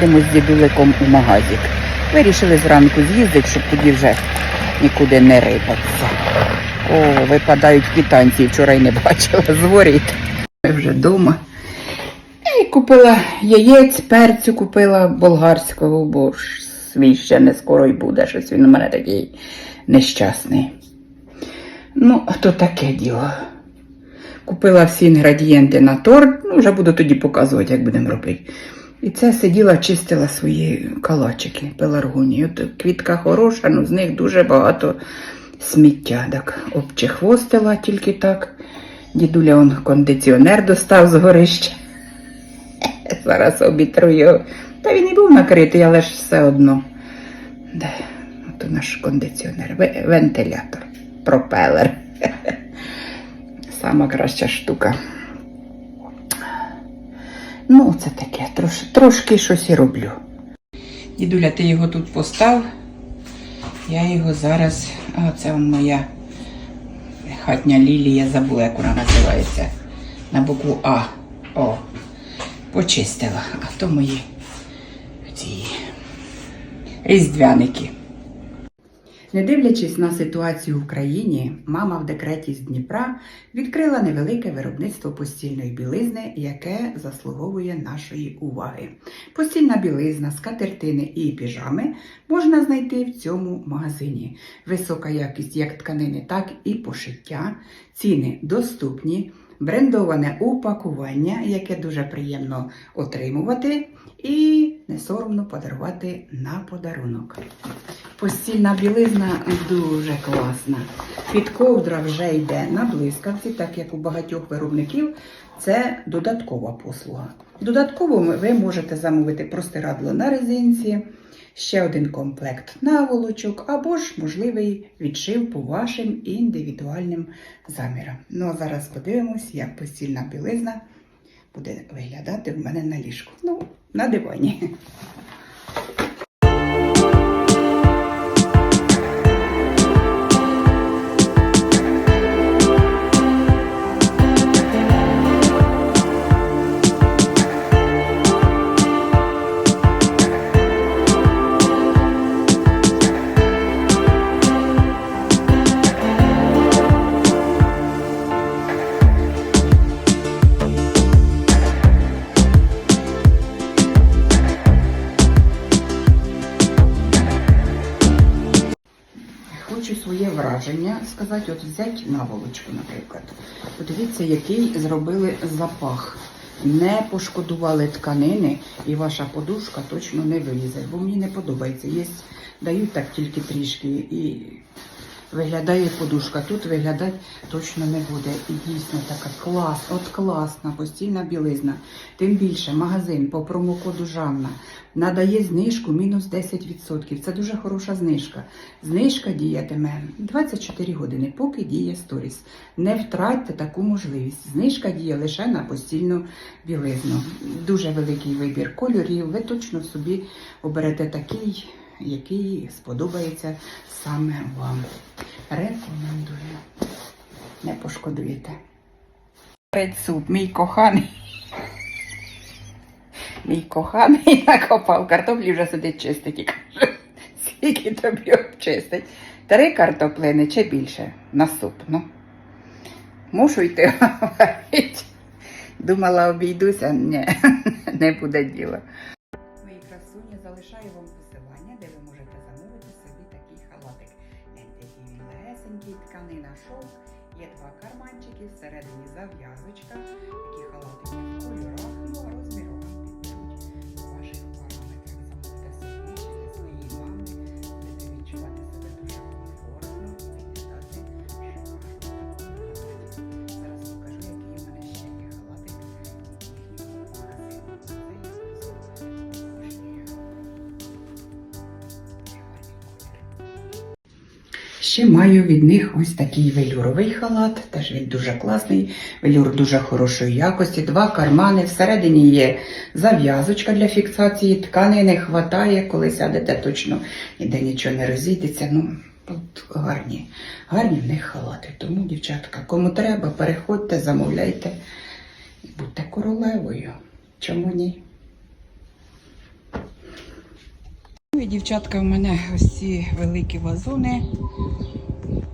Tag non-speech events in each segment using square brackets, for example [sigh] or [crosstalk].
їдемо з дідуликом у магазик. Вирішили зранку з'їздити, щоб тоді вже нікуди не рипатися. О, випадають китайці, вчора й не бачила [laughs] зворіт. Ми вже вдома. І купила яєць, перцю купила болгарського, бо свій ще не скоро й буде. Щось він у мене такий нещасний. Ну, то таке діло. Купила всі інгредієнти на торт, ну, вже буду тоді показувати, як будемо робити. І це сиділа, чистила свої калачики пеларгонії. От квітка хороша, ну з них дуже багато сміття. Так, обчехвостила тільки так. Дідуля он кондиціонер достав з горища. [laughs] Зараз обітру його. Та він і був накритий, але ж все одно. Де? От наш кондиціонер, вентилятор, пропелер. [laughs] Сама краща штука. Ну, це таке, трош, трошки щось і роблю. Дідуля, ти його тут постав. Я його зараз. А, це моя хатня лілія, забула, як вона називається. На букву А. О. Почистила. А то мої ці різдвяники. Не дивлячись на ситуацію в країні, мама в декреті з Дніпра відкрила невелике виробництво постільної білизни, яке заслуговує нашої уваги. Постільна білизна, скатертини і піжами можна знайти в цьому магазині. Висока якість як тканини, так і пошиття, ціни доступні, брендоване упакування, яке дуже приємно отримувати, і не соромно подарувати на подарунок. Постільна білизна дуже класна. Підковдра вже йде на блискавці, так як у багатьох виробників. Це додаткова послуга. Додатково ви можете замовити простирадло на резинці, ще один комплект наволочок або ж можливий відшив по вашим індивідуальним замірам. Ну а зараз подивимось, як постільна білизна буде виглядати в мене на ліжку. Ну, на дивані. Хочу своє враження сказати, от взять наволочку, наприклад. Подивіться, який зробили запах. Не пошкодували тканини, і ваша подушка точно не вилізе, бо мені не подобається. Є, дають так тільки трішки і виглядає подушка. Тут виглядати точно не буде. І дійсно така клас, от класна постільна білизна. Тим більше магазин по промокоду Жанна надає знижку мінус 10%. Це дуже хороша знижка. Знижка діятиме 24 години, поки діє сторіс. Не втратьте таку можливість. Знижка діє лише на постільну білизну. Дуже великий вибір кольорів. Ви точно собі оберете такий, який сподобається саме вам. Рекомендую. Не пошкодуєте. Суп, мій коханий. Мій коханий накопав картоплі вже сидить чистить і каже, скільки тобі обчистить. Три картоплини чи більше на суп. Ну. Мушу йти говорити. Думала, обійдуся. Ні, [laughs] не буде діла. Мої красуні, залишаю вам тканина шовк, є два карманчики, всередині зав'язочка. Такі халатики в кольорах, ну а розміру Ще маю від них ось такий велюровий халат, теж він дуже класний, велюр дуже хорошої якості, два кармани. Всередині є зав'язочка для фіксації тканини, хватає, коли сядете точно ніде нічого не розійдеться. Ну, тут гарні, гарні в них халати. Тому, дівчатка, кому треба, переходьте, замовляйте і будьте королевою. Чому ні? І дівчатка, в мене ось ці великі вазони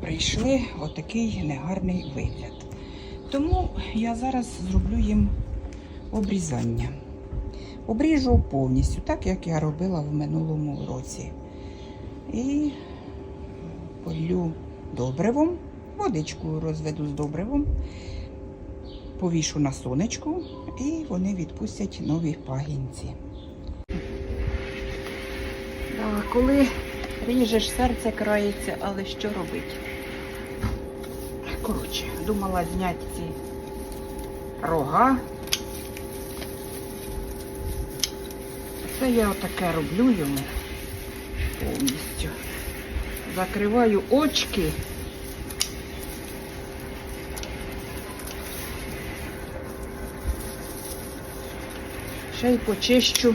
прийшли отакий негарний вигляд. Тому я зараз зроблю їм обрізання. Обріжу повністю, так як я робила в минулому році. І полю добривом, водичку розведу з добривом, повішу на сонечку і вони відпустять нові пагінці. Да, коли ріжеш, серце крається, але що робити? Коротше, думала зняти ці рога. Це я отаке роблю йому повністю. Закриваю очки. Ще й почищу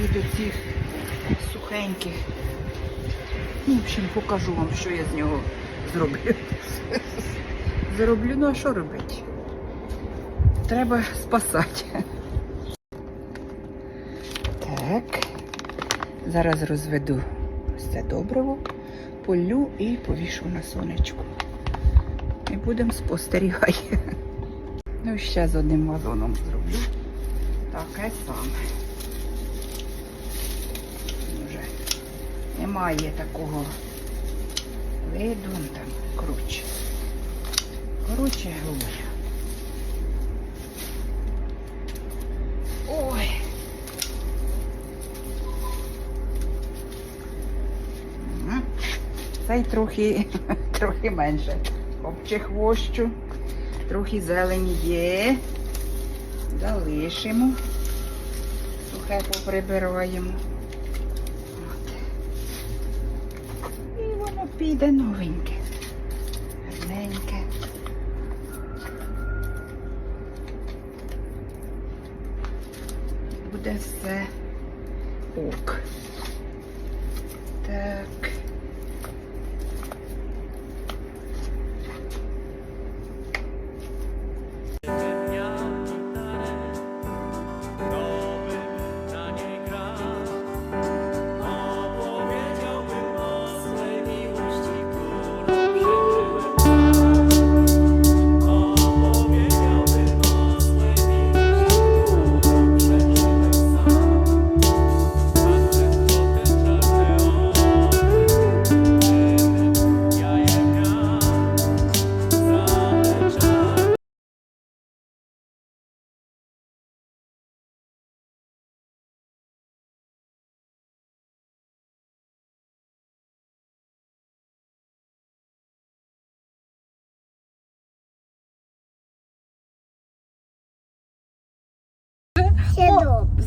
від оцих сухеньких. Ну, в общем, покажу вам, що я з нього зроблю. Зроблю, ну а що робити? Треба спасати. Так. Зараз розведу ось це добриво, полю і повішу на сонечку. І будемо спостерігати. Ну, ще з одним вазоном зроблю. Таке саме. Вже немає такого виду, ну, там, коротше. Коротше говоря. Ой. Цей трохи, [laughs] трохи менше. Обчехвощу. Трохи зелені є. Залишимо. Сухе поприбираємо. От. І піде новеньке. Гарненьке. Буде все ок. Так.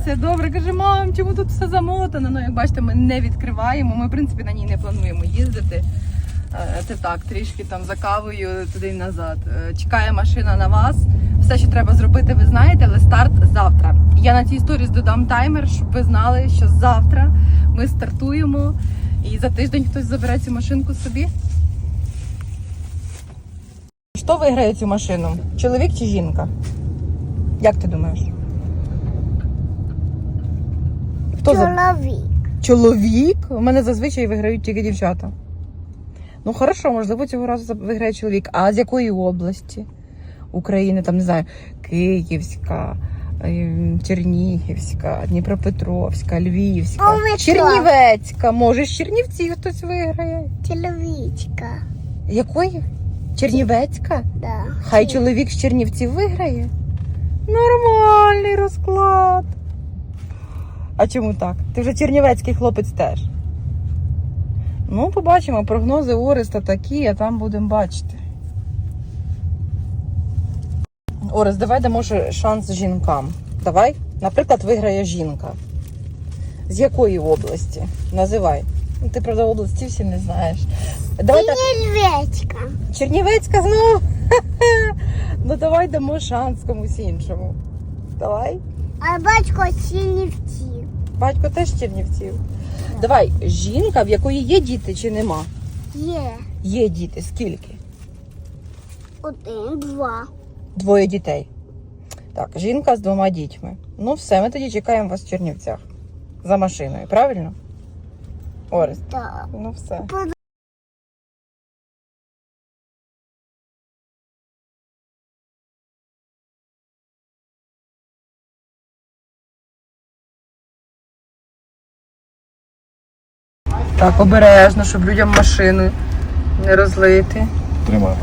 Все добре, каже, мам, чому тут все замотано? Ну, як бачите, ми не відкриваємо. Ми, в принципі, на ній не плануємо їздити. Е, Це так, трішки там за кавою туди і назад. Е, Чекає машина на вас. Все, що треба зробити, ви знаєте, але старт завтра. Я на цій історії додам таймер, щоб ви знали, що завтра ми стартуємо. І за тиждень хтось забере цю машинку собі. Хто виграє цю машину? Чоловік чи жінка? Як ти думаєш? Хто за... Чоловік. Чоловік? У мене зазвичай виграють тільки дівчата. Ну, хорошо, можливо, цього разу виграє чоловік. А з якої області України? Там не знаю, Київська, ем, Чернігівська, Дніпропетровська, Львівська, Овечка. Чернівецька. Може, з Чернівців хтось виграє. Чоловічка. Якої? Чернівецька? Да. Хай чоловік з Чернівців виграє. Нормальний розклад. А чому так? Ти вже чернівецький хлопець теж. Ну, побачимо, прогнози Ореста такі, а там будемо бачити. Орест, давай дамо шанс жінкам. Давай. Наприклад, виграє жінка. З якої області? Називай. Ну, ти, правда, області всі не знаєш. Давай так. Чернівецька. Чернівецька знову. [laughs] ну давай дамо шанс комусь іншому. Давай. А батько Чернівці. Батько теж з Чернівців. Давай, жінка, в якої є діти чи нема? Є. Є діти. Скільки? Один, два. Двоє дітей. Так, жінка з двома дітьми. Ну все, ми тоді чекаємо вас в Чернівцях. за машиною, правильно? Орест, Так. ну все. Так, обережно, щоб людям машину не розлити. Тримай.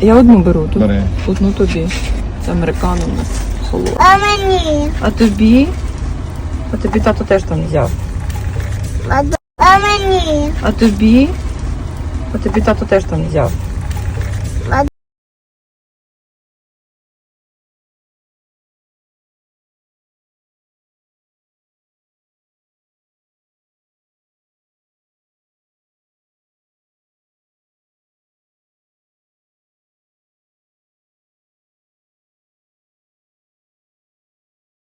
Я одну беру тут. Бери. Одну тобі. Це американо у нас холодно. А мені? А тобі? А тобі тато теж там взяв. А мені? А тобі? А тобі тато теж там взяв.